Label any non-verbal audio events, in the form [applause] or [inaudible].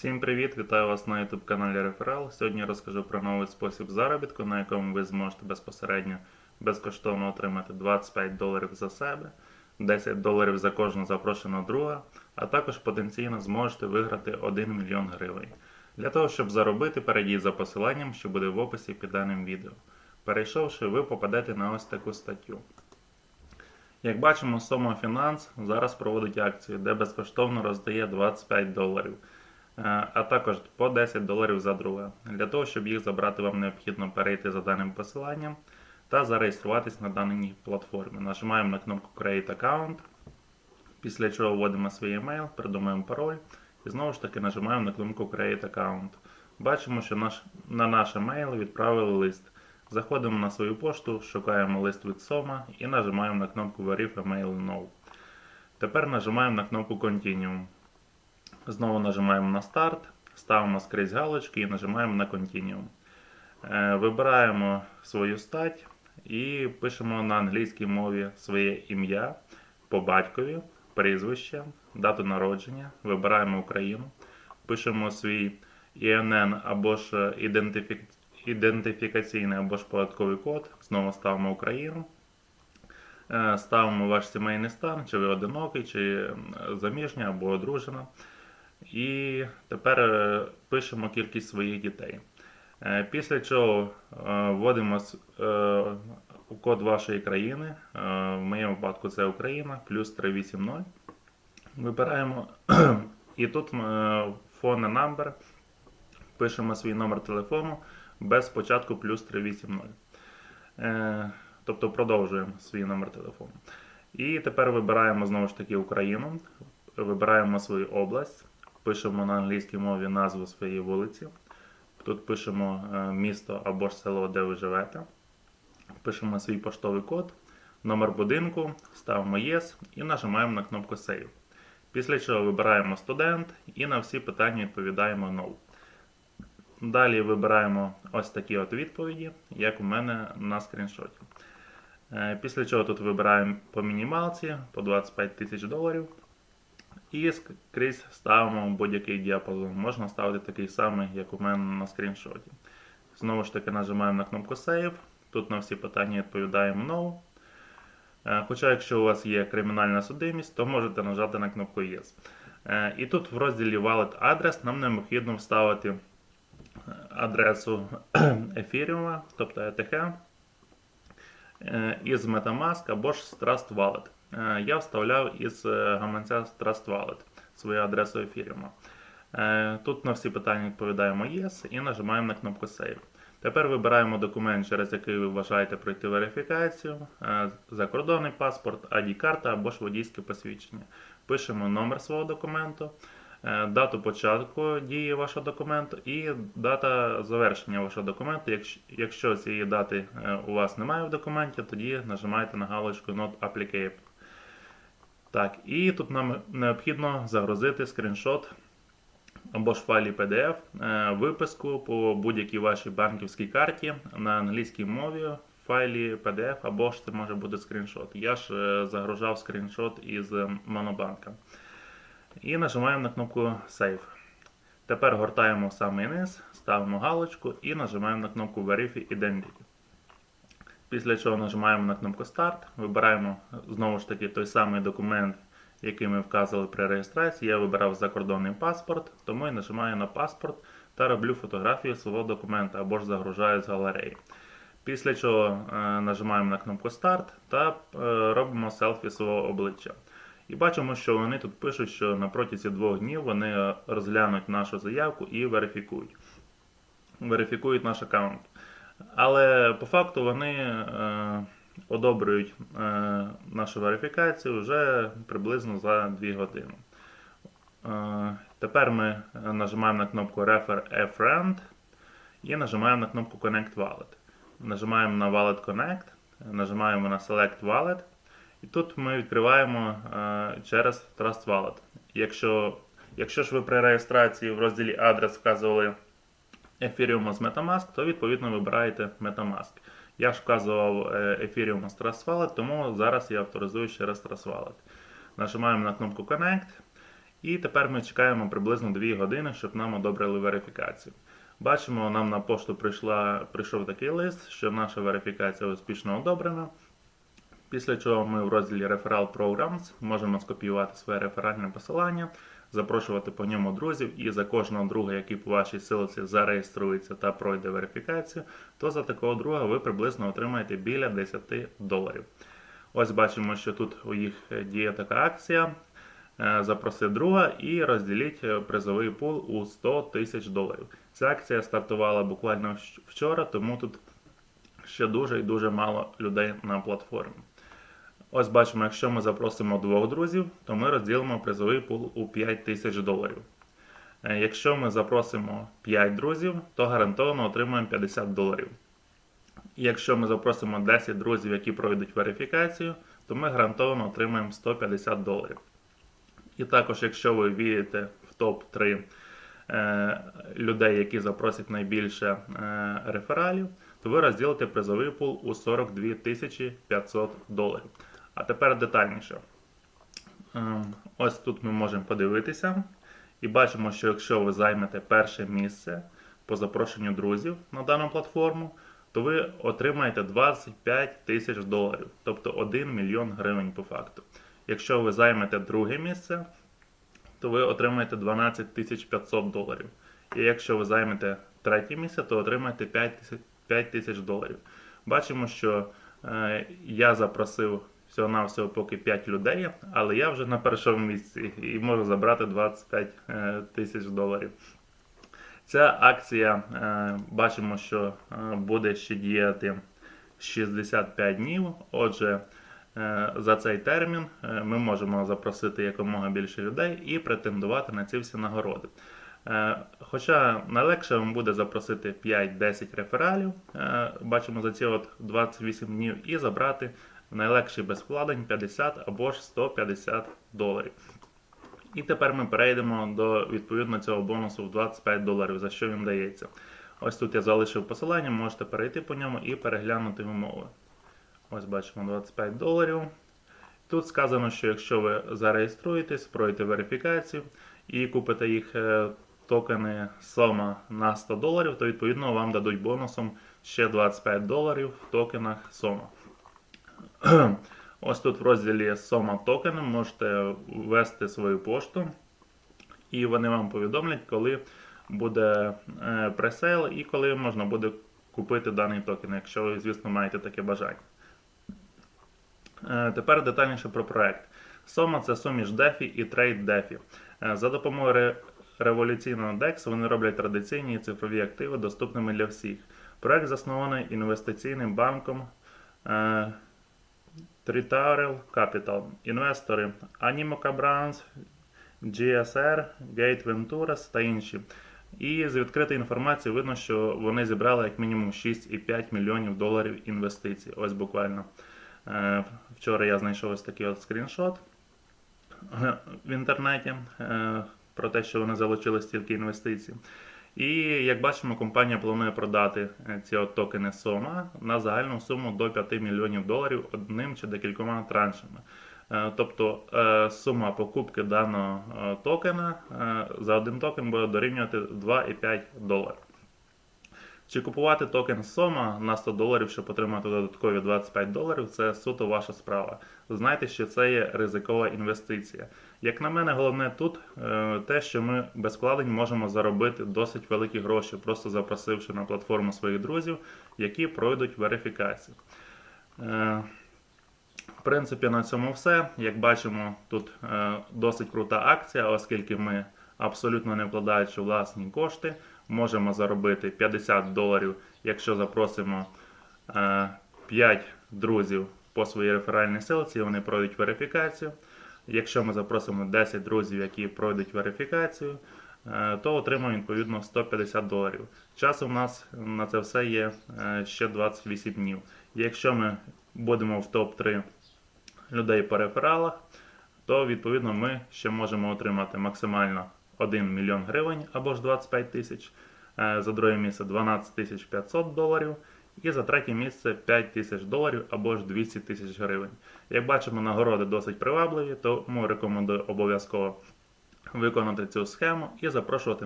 Всім привіт! Вітаю вас на YouTube каналі Реферал. Сьогодні я розкажу про новий спосіб заробітку, на якому ви зможете безпосередньо безкоштовно отримати 25 доларів за себе, 10 доларів за кожного запрошеного друга, а також потенційно зможете виграти 1 мільйон гривень. Для того, щоб заробити, перейдіть за посиланням, що буде в описі під даним відео. Перейшовши, ви попадете на ось таку статтю. Як бачимо, Somo Finance зараз проводить акцію, де безкоштовно роздає 25 доларів, а також по 10 доларів за друга. Для того, щоб їх забрати, вам необхідно перейти за даним посиланням та зареєструватись на даній платформі. Нажимаємо на кнопку Create Account, після чого вводимо свій емейл, придумаємо пароль і знову ж таки нажимаємо на кнопку Create Account. Бачимо, що наш, на наш емейл відправили лист. Заходимо на свою пошту, шукаємо лист від Сома і нажимаємо на кнопку Verify Mail No. Тепер нажимаємо на кнопку Continue. Знову нажимаємо на старт, ставимо скрізь галочки і нажимаємо на Continue. Е, Вибираємо свою стать і пишемо на англійській мові своє ім'я по батькові, прізвище, дату народження. Вибираємо Україну, пишемо свій ІНН або ж ідентифікаційний ідентифікаційний або ж податковий код. Знову ставимо Україну. Е, Ставимо ваш сімейний стан, чи ви одинокий, чи заміжня або одружена. І тепер е, пишемо кількість своїх дітей. Е, Після чого е, вводимо код вашої країни. В моєму випадку це Україна, плюс 380. Вибираємо [clears throat] і тут phone number. Пишемо свій номер телефону без початку плюс 380. Е, тобто продовжуємо свій номер телефону. І тепер вибираємо знову ж таки Україну, вибираємо свою область, пишемо на англійській мові назву своєї вулиці. Тут пишемо е, місто або ж село, де ви живете. Пишемо свій поштовий код, номер будинку, ставимо Yes і нажимаємо на кнопку Save. Після чого вибираємо студент і на всі питання відповідаємо No. Далі вибираємо ось такі от відповіді, як у мене на скріншоті. Е, Після чого тут вибираємо по мінімалці по 25 тисяч доларів. І скрізь ставимо будь-який діапазон. Можна ставити такий самий, як у мене на скріншоті. Знову ж таки нажимаємо на кнопку Save. Тут на всі питання відповідаємо No. Е, Хоча, якщо у вас є кримінальна судимість, то можете нажати на кнопку Yes. Е, І тут в розділі Wallet Address нам необхідно вставити адресу [clears throat] ефіріума, тобто ETH, е, із Metamask або ж з Trust Wallet. Е, Я вставляв із е, гаманця Trust Wallet свою адресу ефіріума. Е, Тут на всі питання відповідаємо Yes і нажимаємо на кнопку Save. Тепер вибираємо документ, через який ви вважаєте пройти верифікацію, закордонний паспорт, ID-карта або ж водійське посвідчення. Пишемо номер свого документу, дату початку дії вашого документу і дата завершення вашого документу. Якщо, цієї дати у вас немає в документі, тоді нажимаєте на галочку Not Applicable. Так, і тут нам необхідно загрузити скріншот або ж файлі PDF, е, виписку по будь-якій вашій банківській карті на англійській мові в файлі PDF, або ж це може бути скріншот. Я ж е, загружав скріншот із е, Монобанка. І нажимаємо на кнопку Save. Тепер гортаємо в самий низ, ставимо галочку і нажимаємо на кнопку Verify Identity. Після чого нажимаємо на кнопку Start, вибираємо знову ж таки той самий документ, який ми вказували при реєстрації. Я вибирав закордонний паспорт, тому і нажимаю на паспорт та роблю фотографію свого документа або ж загружаю з галереї. Після чого е, нажимаємо на кнопку Start та е, робимо селфі свого обличчя. І бачимо, що вони тут пишуть, що на протязі двох днів вони е, розглянуть нашу заявку і верифікують. Верифікують наш аккаунт. Але по факту вони е, одобрюють е, нашу верифікацію вже приблизно за 2 години. Е, тепер ми нажимаємо на кнопку Refer a Friend і нажимаємо на кнопку Connect Wallet. Нажимаємо на Wallet Connect, нажимаємо на Select Wallet. І тут ми відкриваємо через Trust Wallet. Якщо, якщо ж ви при реєстрації в розділі адрес вказували Ethereum з Metamask, то відповідно вибираєте Metamask. Я ж вказував е, Ethereum з Trust тому зараз я авторизую через Trust Wallet. Нажимаємо на кнопку Connect І тепер ми чекаємо приблизно 2 години, щоб нам одобрили верифікацію. Бачимо, нам на пошту прийшла, прийшов такий лист, що наша верифікація успішно одобрена. Після чого ми в розділі Referral Programs можемо скопіювати своє реферальне посилання, запрошувати по ньому друзів, і за кожного друга, який по вашій силиці зареєструється та пройде верифікацію, то за такого друга ви приблизно отримаєте біля 10 доларів. Ось бачимо, що тут у їх діє така акція. Е, Запроси друга і розділіть е, призовий пул у 100 тисяч доларів. Ця акція стартувала буквально вчора, тому тут ще дуже і дуже мало людей на платформі. Ось бачимо, якщо ми запросимо двох друзів, то ми розділимо призовий пул у 5 тисяч доларів. Е, Якщо ми запросимо 5 друзів, то гарантовано отримаємо 50 доларів. Якщо ми запросимо 10 друзів, які пройдуть верифікацію, то ми гарантовано отримаємо 150 доларів. І також, якщо ви вірите в топ-3 е, людей, які запросять найбільше е, рефералів, то ви розділите призовий пул у 42 500 доларів. А тепер детальніше. Ем, Ось тут ми можемо подивитися. І бачимо, що якщо ви займете перше місце по запрошенню друзів на дану платформу, то ви отримаєте 25 тисяч доларів, тобто 1 мільйон гривень по факту. Якщо ви займете друге місце, то ви отримаєте 12 тисяч 500 доларів. І якщо ви займете третє місце, то отримаєте 5 тисяч- 5 тисяч доларів. Бачимо, що е, я запросив всього-навсього поки 5 людей, але я вже на першому місці і можу забрати 25 е, тисяч доларів. Ця акція е, бачимо, що е, буде ще діяти 65 днів. Отже, за цей термін ми можемо запросити якомога більше людей і претендувати на ці всі нагороди. Хоча найлегше вам буде запросити 5-10 рефералів, бачимо за ці от 28 днів, і забрати найлегший без вкладень 50 або ж 150 доларів. І тепер ми перейдемо до відповідно цього бонусу в 25 доларів, за що він дається. Ось тут я залишив посилання, можете перейти по ньому і переглянути умови. Ось бачимо 25 доларів. Тут сказано, що якщо ви зареєструєтесь, пройдете верифікацію і купите їх е, токени Soma на 100 доларів, то відповідно вам дадуть бонусом ще 25 доларів в токенах Soma. Ось тут в розділі Soma токени можете ввести свою пошту, і вони вам повідомлять, коли буде е, пресейл і коли можна буде купити даний токен, якщо ви, звісно, маєте таке бажання. Е, Тепер детальніше про проект. Soma це суміш DeFi і Trade DeFi. Е, За допомогою ре- революційного DEX вони роблять традиційні цифрові активи доступними для всіх. Проект заснований інвестиційним банком Tritarel Capital. Інвестори Animoca Brands, GSR, Gate Ventures та інші. І з відкритої інформації видно, що вони зібрали як мінімум 6,5 мільйонів доларів інвестицій. Ось буквально. Е, Вчора я знайшов ось такий от скріншот е, в інтернеті е, про те, що вони залучили стільки інвестицій. І як бачимо, компанія планує продати е, ці от токени SOMA на загальну суму до 5 мільйонів доларів одним чи декількома траншами. Е, Тобто е, сума покупки даного токена за один токен буде дорівнювати 2,5 доларів. Чи купувати токен Soma на 100 доларів, щоб отримати додаткові 25 доларів, це суто ваша справа. Знайте, що це є ризикова інвестиція. Як на мене, головне тут е, те, що ми без вкладень можемо заробити досить великі гроші, просто запросивши на платформу своїх друзів, які пройдуть верифікацію. Е, В принципі, на цьому все. Як бачимо, тут е, досить крута акція, оскільки ми абсолютно не вкладаючи власні кошти, можемо заробити 50 доларів, якщо запросимо е, 5 друзів по своїй реферальній силці, вони пройдуть верифікацію. Якщо ми запросимо 10 друзів, які пройдуть верифікацію, е, то отримаємо відповідно 150 доларів. Часу в нас на це все є е, ще 28 днів. Якщо ми будемо в топ-3 людей по рефералах, то відповідно ми ще можемо отримати максимально 1 мільйон гривень або ж 25 тисяч. Е, За друге місце 12 тисяч 500 доларів. І за третє місце 5 тисяч доларів або ж 200 тисяч гривень. Як бачимо, нагороди досить привабливі, тому рекомендую обов'язково виконати цю схему і запрошувати